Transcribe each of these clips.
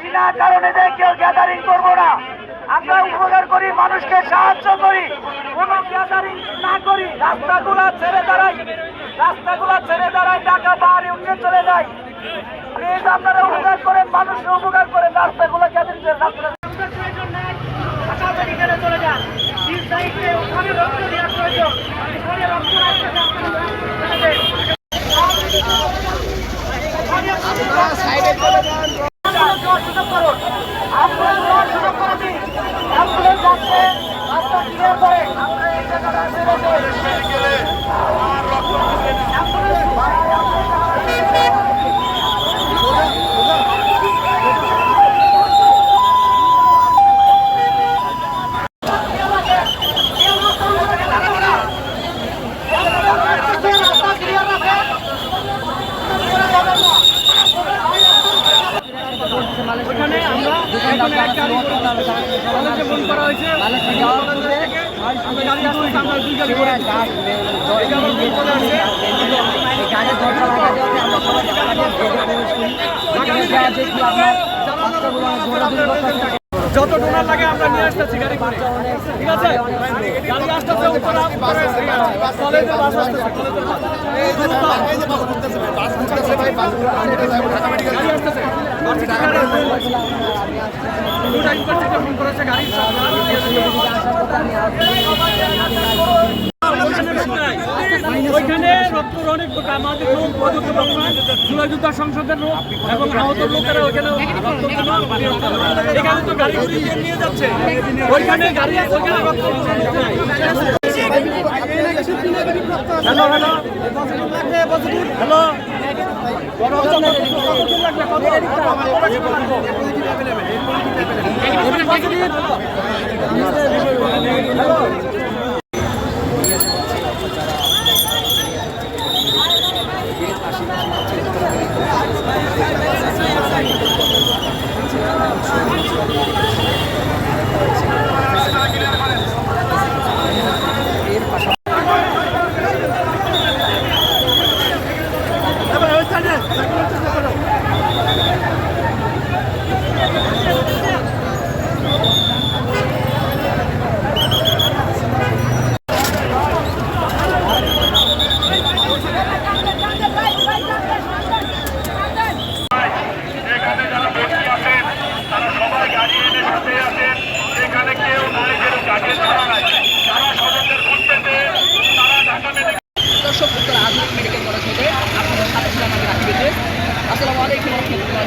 বিনা কারণে যে কেউ গ্যাদারিং করব না। আমরা উপকার করি মানুষকে সাহায্য করি। কোনো গ্যাদারিং না করি রাস্তাগুলা ছেড়ে দাঁড়াই। রাস্তাগুলা ছেড়ে দাঁড়াই টাকা বাড়ি উঠে চলে যায়। প্লিজ আপনারা উপকার করেন মানুষকে উপকার করেন রাস্তাগুলো গ্যাদারিং রাস্তা চলে যান ওখানে রক্ত দেওয়ার প্রয়োজন। ওখানে রক্ত রাখতে সুযোগ করুন আপনারা দেওয়ার সুযোগ করে দিন অ্যাম্বুলেন্স যাচ্ছে রাস্তা ক্লিয়ার করে আমরা এই জায়গাটা ছেড়ে রাস্তা ক্লিয়ার রাখেন ওখানে আমরা এখানে যত ডোনার লাগে আমরা নিয়ে আসতেছি গাড়ি করে। ঠিক আছে? গাড়ি আসতেছে, উপরে বাস আসতেছে বাস। আসতেছে আসতেছে। ওইখানে রক্তর অনেক আমাদের লোক পদক রক্ষণ সংসদের লোক এবং আহত লোকেরা ওইখানে এখানে তো গাড়ি নিয়ে যাচ্ছে। ওইখানে গাড়ি ওইখানে রক্ত। Hello hello. হ্যালো। এখানে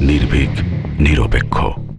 নির্ভীক নিরপেক্ষ।